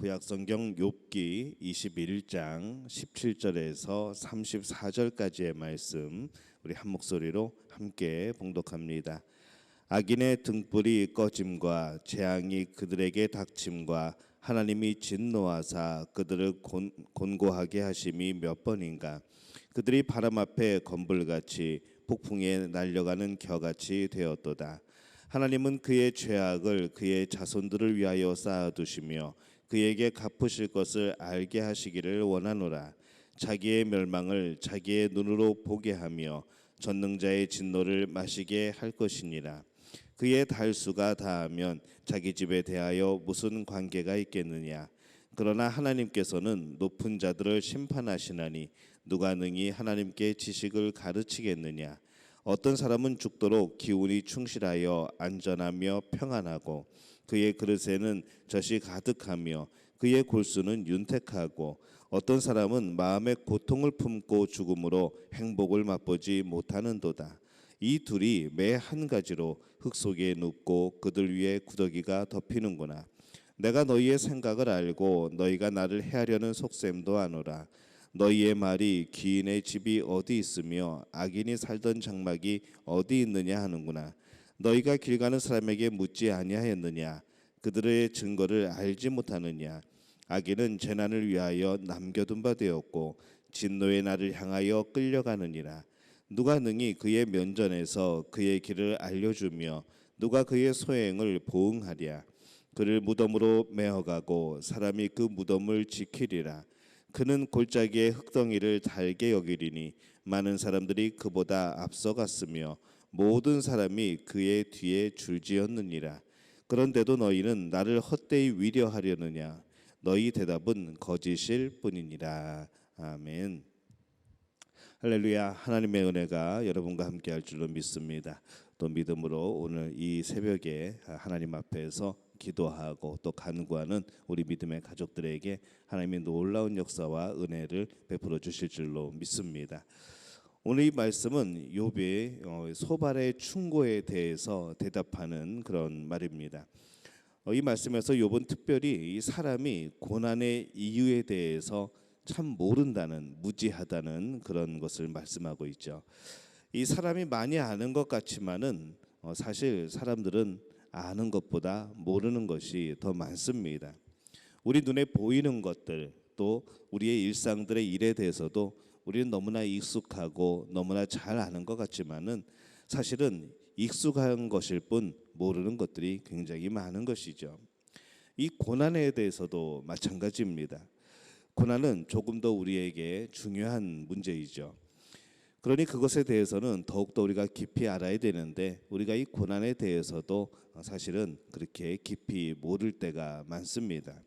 구약 성경 욥기 21장 17절에서 34절까지의 말씀 우리 한 목소리로 함께 봉독합니다. 악인의 등불이 꺼짐과 재앙이 그들에게 닥침과 하나님이 진노하사 그들을 곤, 곤고하게 하심이 몇 번인가 그들이 바람 앞에 건불같이 폭풍에 날려가는 겨같이 되었도다 하나님은 그의 죄악을 그의 자손들을 위하여 쌓아두시며 그에게 갚으실 것을 알게 하시기를 원하노라. 자기의 멸망을 자기의 눈으로 보게 하며 전능자의 진노를 마시게 할 것이니라. 그의 달수가 다하면 자기 집에 대하여 무슨 관계가 있겠느냐? 그러나 하나님께서는 높은 자들을 심판하시나니 누가 능히 하나님께 지식을 가르치겠느냐? 어떤 사람은 죽도록 기운이 충실하여 안전하며 평안하고 그의 그릇에는 젖이 가득하며 그의 골수는 윤택하고 어떤 사람은 마음의 고통을 품고 죽음으로 행복을 맛보지 못하는도다. 이 둘이 매 한 가지로 흙 속에 눕고 그들 위에 구더기가 덮이는구나. 내가 너희의 생각을 알고 너희가 나를 해하려는 속셈도 아노라. 너희의 말이 기인의 집이 어디 있으며 악인이 살던 장막이 어디 있느냐 하는구나. 너희가 길 가는 사람에게 묻지 아니하였느냐? 그들의 증거를 알지 못하느냐? 악인은 재난을 위하여 남겨둔 바 되었고 진노의 날을 향하여 끌려가느니라. 누가 능히 그의 면전에서 그의 길을 알려주며 누가 그의 소행을 보응하랴? 그를 무덤으로 메어가고 사람이 그 무덤을 지키리라. 그는 골짜기의 흙덩이를 달게 여기리니 많은 사람들이 그보다 앞서갔으며 모든 사람이 그의 뒤에 줄지었느니라. 그런데도 너희는 나를 헛되이 위려하려느냐? 너희 대답은 거짓일 뿐이니라. 아멘. 할렐루야. 하나님의 은혜가 여러분과 함께 할 줄로 믿습니다. 또 믿음으로 오늘 이 새벽에 하나님 앞에서 기도하고 또 간구하는 우리 믿음의 가족들에게 하나님의 놀라운 역사와 은혜를 베풀어 주실 줄로 믿습니다. 오늘 이 말씀은 욥의 어, 소발의 충고에 대해서 대답하는 그런 말입니다. 어, 이 말씀에서 욥은 특별히 이 사람이 고난의 이유에 대해서 참 모른다는 무지하다는 그런 것을 말씀하고 있죠. 이 사람이 많이 아는 것 같지만은 어, 사실 사람들은 아는 것보다 모르는 것이 더 많습니다. 우리 눈에 보이는 것들 또 우리의 일상들의 일에 대해서도 우리는 너무나 익숙하고 너무나 잘 아는 것 같지만은 사실은 익숙한 것일 뿐 모르는 것들이 굉장히 많은 것이죠. 이 고난에 대해서도 마찬가지입니다. 고난은 조금 더 우리에게 중요한 문제이죠. 그러니 그것에 대해서는 더욱더 우리가 깊이 알아야 되는데 우리가 이 고난에 대해서도 사실은 그렇게 깊이 모를 때가 많습니다.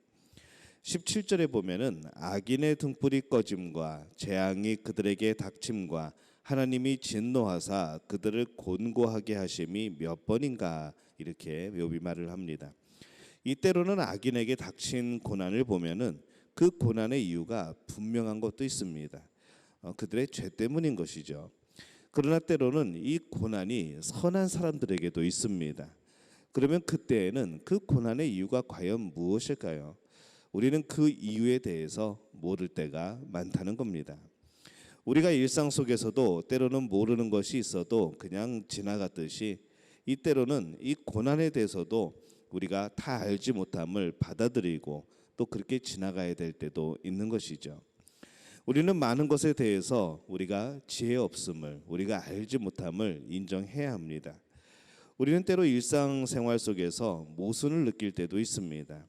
17절에 보면은 악인의 등불이 꺼짐과 재앙이 그들에게 닥침과 하나님이 진노하사 그들을 곤고하게 하심이 몇 번인가 이렇게 묘비 말을 합니다. 이때로는 악인에게 닥친 고난을 보면은 그 고난의 이유가 분명한 것도 있습니다. 어, 그들의 죄 때문인 것이죠. 그러나 때로는 이 고난이 선한 사람들에게도 있습니다. 그러면 그때에는 그 고난의 이유가 과연 무엇일까요? 우리는 그 이유에 대해서 모를 때가 많다는 겁니다. 우리가 일상 속에서도 때로는 모르는 것이 있어도 그냥 지나갔듯이 이 때로는 이 고난에 대해서도 우리가 다 알지 못함을 받아들이고 또 그렇게 지나가야 될 때도 있는 것이죠. 우리는 많은 것에 대해서 우리가 지혜 없음을 우리가 알지 못함을 인정해야 합니다. 우리는 때로 일상생활 속에서 모순을 느낄 때도 있습니다.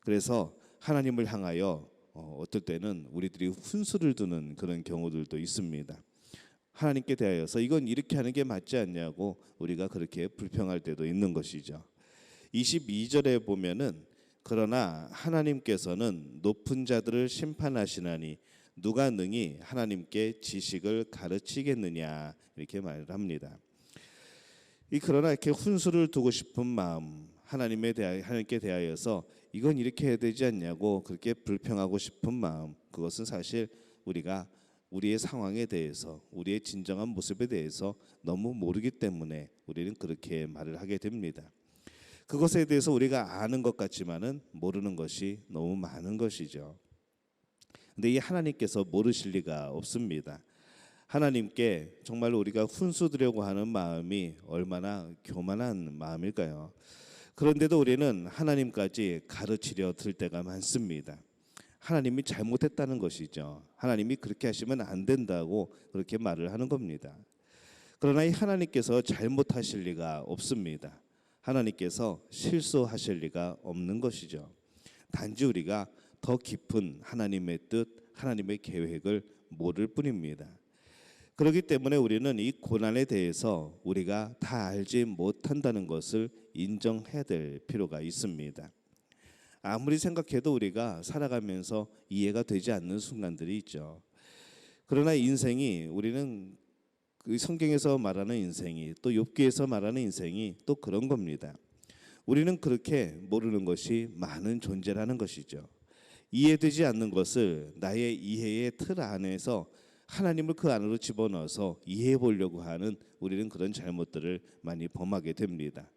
그래서 하나님을 향하여 어, 어떨 때는 우리들이 훈수를 두는 그런 경우들도 있습니다. 하나님께 대하여서 이건 이렇게 하는 게 맞지 않냐고 우리가 그렇게 불평할 때도 있는 것이죠. 22절에 보면은 그러나 하나님께서는 높은 자들을 심판하시나니 누가 능히 하나님께 지식을 가르치겠느냐 이렇게 말을 합니다. 이 그러나 이렇게 훈수를 두고 싶은 마음 하나님에 대하 하나님께 대하여서 이건 이렇게 해야 되지 않냐고 그렇게 불평하고 싶은 마음 그것은 사실 우리가 우리의 상황에 대해서 우리의 진정한 모습에 대해서 너무 모르기 때문에 우리는 그렇게 말을 하게 됩니다. 그것에 대해서 우리가 아는 것 같지만은 모르는 것이 너무 많은 것이죠. 근데 이 하나님께서 모르실 리가 없습니다. 하나님께 정말 우리가 훈수 드려고 하는 마음이 얼마나 교만한 마음일까요? 그런데도 우리는 하나님까지 가르치려 들 때가 많습니다. 하나님이 잘못했다는 것이죠. 하나님이 그렇게 하시면 안 된다고 그렇게 말을 하는 겁니다. 그러나 이 하나님께서 잘못하실 리가 없습니다. 하나님께서 실수하실 리가 없는 것이죠. 단지 우리가 더 깊은 하나님의 뜻, 하나님의 계획을 모를 뿐입니다. 그렇기 때문에 우리는 이 고난에 대해서 우리가 다 알지 못한다는 것을 인정해야 될 필요가 있습니다. 아무리 생각해도 우리가 살아가면서 이해가 되지 않는 순간들이 있죠. 그러나 인생이 우리는 그 성경에서 말하는 인생이 또 욥기에서 말하는 인생이 또 그런 겁니다. 우리는 그렇게 모르는 것이 많은 존재라는 것이죠. 이해되지 않는 것을 나의 이해의 틀 안에서 하나님을 그 안으로 집어넣어서 이해해 보려고 하는 우리는 그런 잘못들을 많이 범하게 됩니다.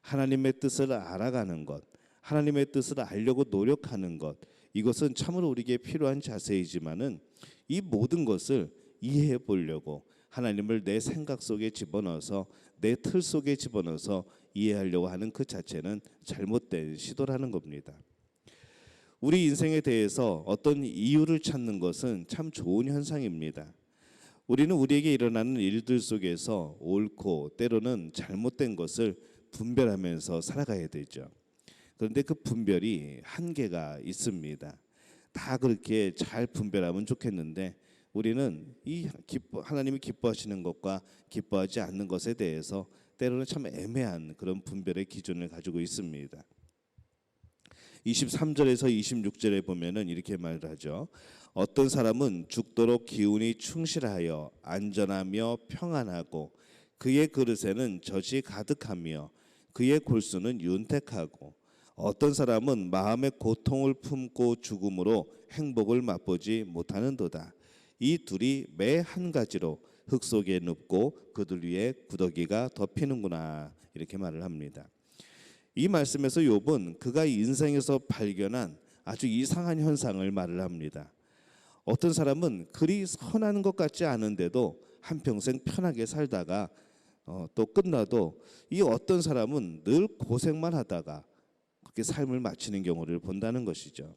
하나님의 뜻을 알아가는 것, 하나님의 뜻을 알려고 노력하는 것, 이것은 참으로 우리에게 필요한 자세이지만은 이 모든 것을 이해해 보려고 하나님을 내 생각 속에 집어넣어서 내 틀 속에 집어넣어서 이해하려고 하는 그 자체는 잘못된 시도라는 겁니다. 우리 인생에 대해서 어떤 이유를 찾는 것은 참 좋은 현상입니다. 우리는 우리에게 일어나는 일들 속에서 옳고 때로는 잘못된 것을 분별하면서 살아가야 되죠. 그런데 그 분별이 한계가 있습니다. 다 그렇게 잘 분별하면 좋겠는데 우리는 이 기뻐, 하나님이 기뻐하시는 것과 기뻐하지 않는 것에 대해서 때로는 참 애매한 그런 분별의 기준을 가지고 있습니다. 23절에서 26절에 보면은 이렇게 말을 하죠. 어떤 사람은 죽도록 기운이 충실하여 안전하며 평안하고 그의 그릇에는 젖이 가득하며 그의 골수는 윤택하고 어떤 사람은 마음의 고통을 품고 죽음으로 행복을 맛보지 못하는도다. 이 둘이 매 한 가지로 흙 속에 눕고 그들 위에 구더기가 덮이는구나 이렇게 말을 합니다. 이 말씀에서 욥은 그가 인생에서 발견한 아주 이상한 현상을 말을 합니다. 어떤 사람은 그리 선한 것 같지 않은데도 한 평생 편하게 살다가 어, 또 끝나도 이 어떤 사람은 늘 고생만 하다가 그렇게 삶을 마치는 경우를 본다는 것이죠.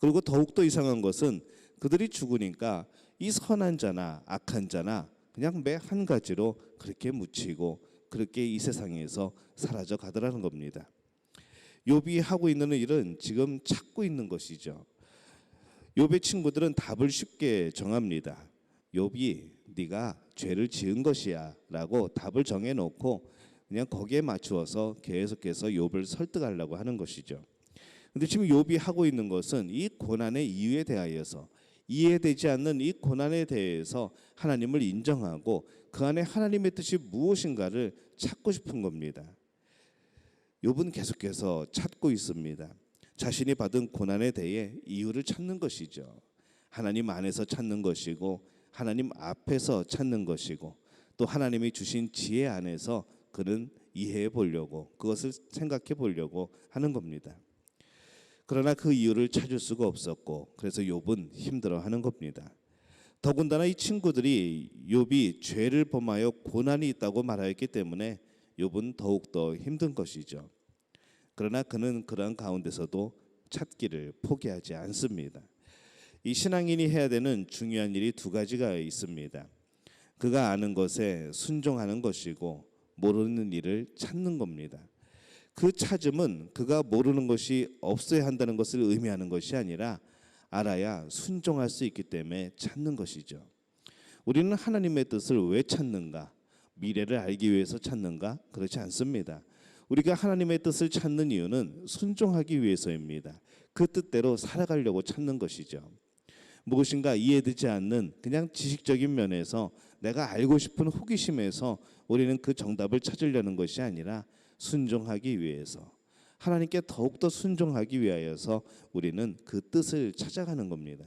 그리고 더욱더 이상한 것은 그들이 죽으니까 이 선한 자나 악한 자나 그냥 매 한 가지로 그렇게 묻히고 그렇게 이 세상에서 사라져 가더라는 겁니다. 욥이 하고 있는 일은 지금 찾고 있는 것이죠. 욥의 친구들은 답을 쉽게 정합니다. 욥이 네가 죄를 지은 것이야라고 답을 정해 놓고 그냥 거기에 맞추어서 계속해서 욥을 설득하려고 하는 것이죠. 근데 지금 욥이 하고 있는 것은 이 고난의 이유에 대하여서 이해되지 않는 이 고난에 대해서 하나님을 인정하고 그 안에 하나님의 뜻이 무엇인가를 찾고 싶은 겁니다. 욥은 계속해서 찾고 있습니다. 자신이 받은 고난에 대해 이유를 찾는 것이죠. 하나님 안에서 찾는 것이고 하나님 앞에서 찾는 것이고 또 하나님이 주신 지혜 안에서 그는 이해해 보려고 그것을 생각해 보려고 하는 겁니다. 그러나 그 이유를 찾을 수가 없었고 그래서 욥은 힘들어하는 겁니다. 더군다나 이 친구들이 욥이 죄를 범하여 고난이 있다고 말하였기 때문에 욥은 더욱 더 힘든 것이죠. 그러나 그는 그러한 가운데서도 찾기를 포기하지 않습니다. 이 신앙인이 해야 되는 중요한 일이 두 가지가 있습니다. 그가 아는 것에 순종하는 것이고 모르는 일을 찾는 겁니다. 그 찾음은 그가 모르는 것이 없어야 한다는 것을 의미하는 것이 아니라 알아야 순종할 수 있기 때문에 찾는 것이죠. 우리는 하나님의 뜻을 왜 찾는가? 미래를 알기 위해서 찾는가? 그렇지 않습니다. 우리가 하나님의 뜻을 찾는 이유는 순종하기 위해서입니다. 그 뜻대로 살아가려고 찾는 것이죠. 무엇인가 이해되지 않는 그냥 지식적인 면에서 내가 알고 싶은 호기심에서 우리는 그 정답을 찾으려는 것이 아니라 순종하기 위해서 하나님께 더욱더 순종하기 위하여서 우리는 그 뜻을 찾아가는 겁니다.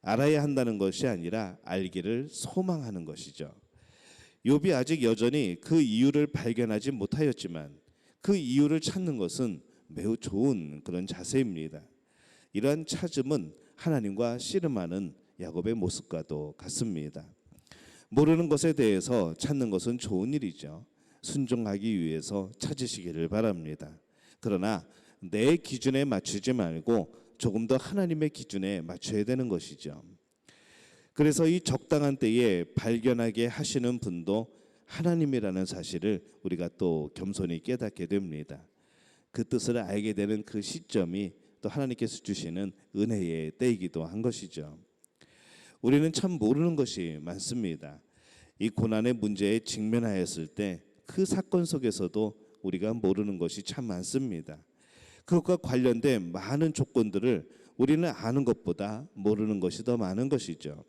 알아야 한다는 것이 아니라 알기를 소망하는 것이죠. 욥이 아직 여전히 그 이유를 발견하지 못하였지만 그 이유를 찾는 것은 매우 좋은 그런 자세입니다. 이러한 찾음은 하나님과 씨름하는 야곱의 모습과도 같습니다. 모르는 것에 대해서 찾는 것은 좋은 일이죠. 순종하기 위해서 찾으시기를 바랍니다. 그러나 내 기준에 맞추지 말고 조금 더 하나님의 기준에 맞춰야 되는 것이죠. 그래서 이 적당한 때에 발견하게 하시는 분도 하나님이라는 사실을 우리가 또 겸손히 깨닫게 됩니다. 그 뜻을 알게 되는 그 시점이 또 하나님께서 주시는 은혜의 때이기도 한 것이죠. 우리는 참 모르는 것이 많습니다. 이 고난의 문제에 직면하였을 때 그 사건 속에서도 우리가 모르는 것이 참 많습니다. 그것과 관련된 많은 조건들을 우리는 아는 것보다 모르는 것이 더 많은 것이죠.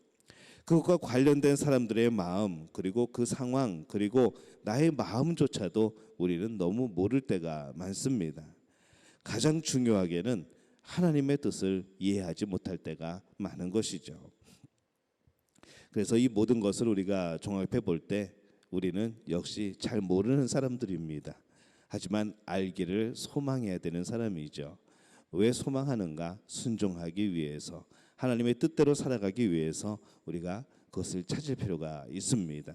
그것과 관련된 사람들의 마음 그리고 그 상황 그리고 나의 마음조차도 우리는 너무 모를 때가 많습니다. 가장 중요하게는 하나님의 뜻을 이해하지 못할 때가 많은 것이죠. 그래서 이 모든 것을 우리가 종합해 볼 때 우리는 역시 잘 모르는 사람들입니다. 하지만 알기를 소망해야 되는 사람이죠. 왜 소망하는가? 순종하기 위해서 하나님의 뜻대로 살아가기 위해서 우리가 그것을 찾을 필요가 있습니다.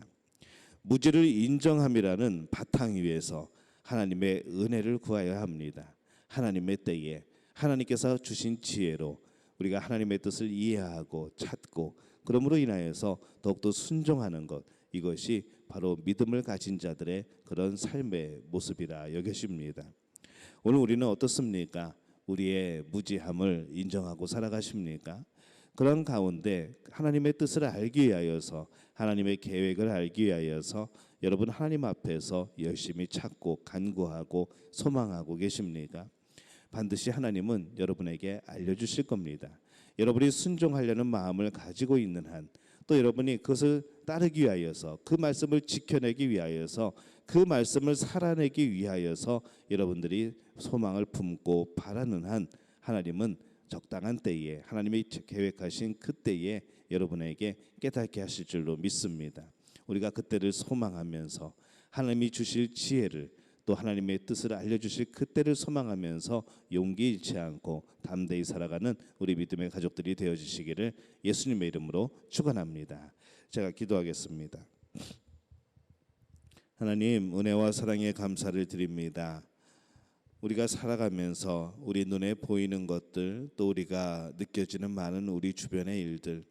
무지를 인정함이라는 바탕 위에서 하나님의 은혜를 구하여야 합니다. 하나님의 때에 하나님께서 주신 지혜로 우리가 하나님의 뜻을 이해하고 찾고 그러므로 인하여서 더욱더 순종하는 것 이것이 바로 믿음을 가진 자들의 그런 삶의 모습이라 여겨집니다. 오늘 우리는 어떻습니까? 우리의 무지함을 인정하고 살아가십니까? 그런 가운데 하나님의 뜻을 알기 위하여서 하나님의 계획을 알기 위하여서 여러분 하나님 앞에서 열심히 찾고 간구하고 소망하고 계십니까? 반드시 하나님은 여러분에게 알려주실 겁니다. 여러분이 순종하려는 마음을 가지고 있는 한 또 여러분이 그것을 따르기 위하여서 그 말씀을 지켜내기 위하여서 그 말씀을 살아내기 위하여서 여러분들이 소망을 품고 바라는 한 하나님은 적당한 때에 하나님이 계획하신 그 때에 여러분에게 깨닫게 하실 줄로 믿습니다. 우리가 그때를 소망하면서 하나님이 주실 지혜를 또 하나님의 뜻을 알려주실 그때를 소망하면서 용기 잃지 않고 담대히 살아가는 우리 믿음의 가족들이 되어주시기를 예수님의 이름으로 축원합니다. 제가 기도하겠습니다. 하나님 은혜와 사랑에 감사를 드립니다. 우리가 살아가면서 우리 눈에 보이는 것들 또 우리가 느껴지는 많은 우리 주변의 일들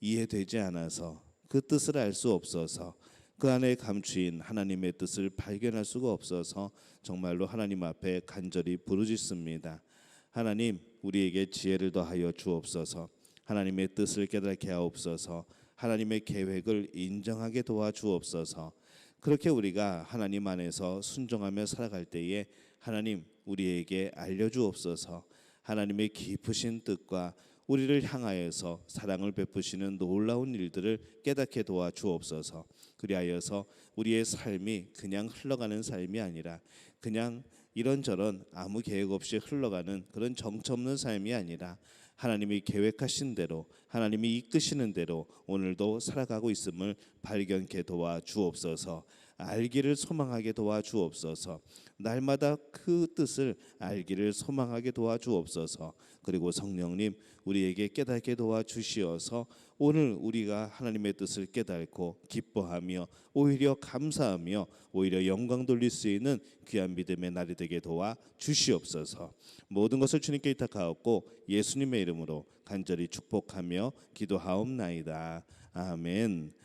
이해되지 않아서 그 뜻을 알 수 없어서 그 안에 감추인 하나님의 뜻을 발견할 수가 없어서 정말로 하나님 앞에 간절히 부르짖습니다. 하나님 우리에게 지혜를 더하여 주옵소서. 하나님의 뜻을 깨닫게 하옵소서. 하나님의 계획을 인정하게 도와 주옵소서. 그렇게 우리가 하나님 안에서 순종하며 살아갈 때에 하나님 우리에게 알려 주옵소서. 하나님의 깊으신 뜻과 우리를 향하여서 사랑을 베푸시는 놀라운 일들을 깨닫게 도와 주옵소서. 그리하여서 우리의 삶이 그냥 흘러가는 삶이 아니라 그냥 이런저런 아무 계획 없이 흘러가는 그런 정처 없는 삶이 아니라 하나님이 계획하신 대로 하나님이 이끄시는 대로 오늘도 살아가고 있음을 발견케 도와 주옵소서. 알기를 소망하게 도와 주옵소서. 날마다 그 뜻을 알기를 소망하게 도와 주옵소서. 그리고 성령님 우리에게 깨닫게 도와 주시어서 오늘 우리가 하나님의 뜻을 깨닫고 기뻐하며 오히려 감사하며 오히려 영광 돌릴 수 있는 귀한 믿음의 날이 되게 도와 주시옵소서. 모든 것을 주님께 의탁하옵고 예수님의 이름으로 간절히 축복하며 기도하옵나이다. 아멘.